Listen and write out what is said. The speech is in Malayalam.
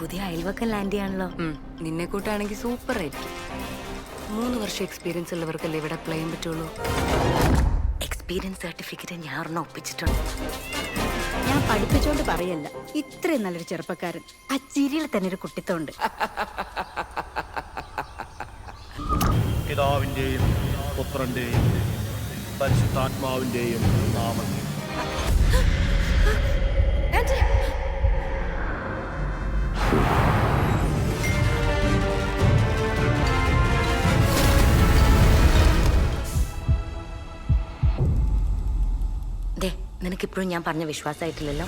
പുതിയ അയൽവക്കം ലാൻഡ് ചെയ്യാണല്ലോ. നിന്നെ കൂട്ടാണെങ്കിൽ സൂപ്പർ ആയിരിക്കും. മൂന്ന് വർഷം എക്സ്പീരിയൻസ് ഉള്ളവർക്കല്ലേ ഇവിടെ അപ്ലൈ ചെയ്യാൻ പറ്റുള്ളൂ? എക്സ്പീരിയൻസ് സർട്ടിഫിക്കറ്റ് ഞാൻ ഒരെണ്ണം ഒപ്പിച്ചിട്ടുണ്ട്. ഞാൻ പഠിപ്പിച്ചോണ്ട് പറയല്ല ഇത്രയും നല്ലൊരു ചെറുപ്പക്കാരൻ. ആ ചിരിയിൽ തന്നെ ഒരു കുട്ടിത്തമുണ്ട് പിതാവിന്റെയും പുത്രന്റെയും പരിശുദ്ധാത്മാവിന്റെയും നാമത്തിൽ. നിനക്കിപ്പോഴും ഞാൻ പറഞ്ഞ വിശ്വാസമായിട്ടില്ലല്ലോ?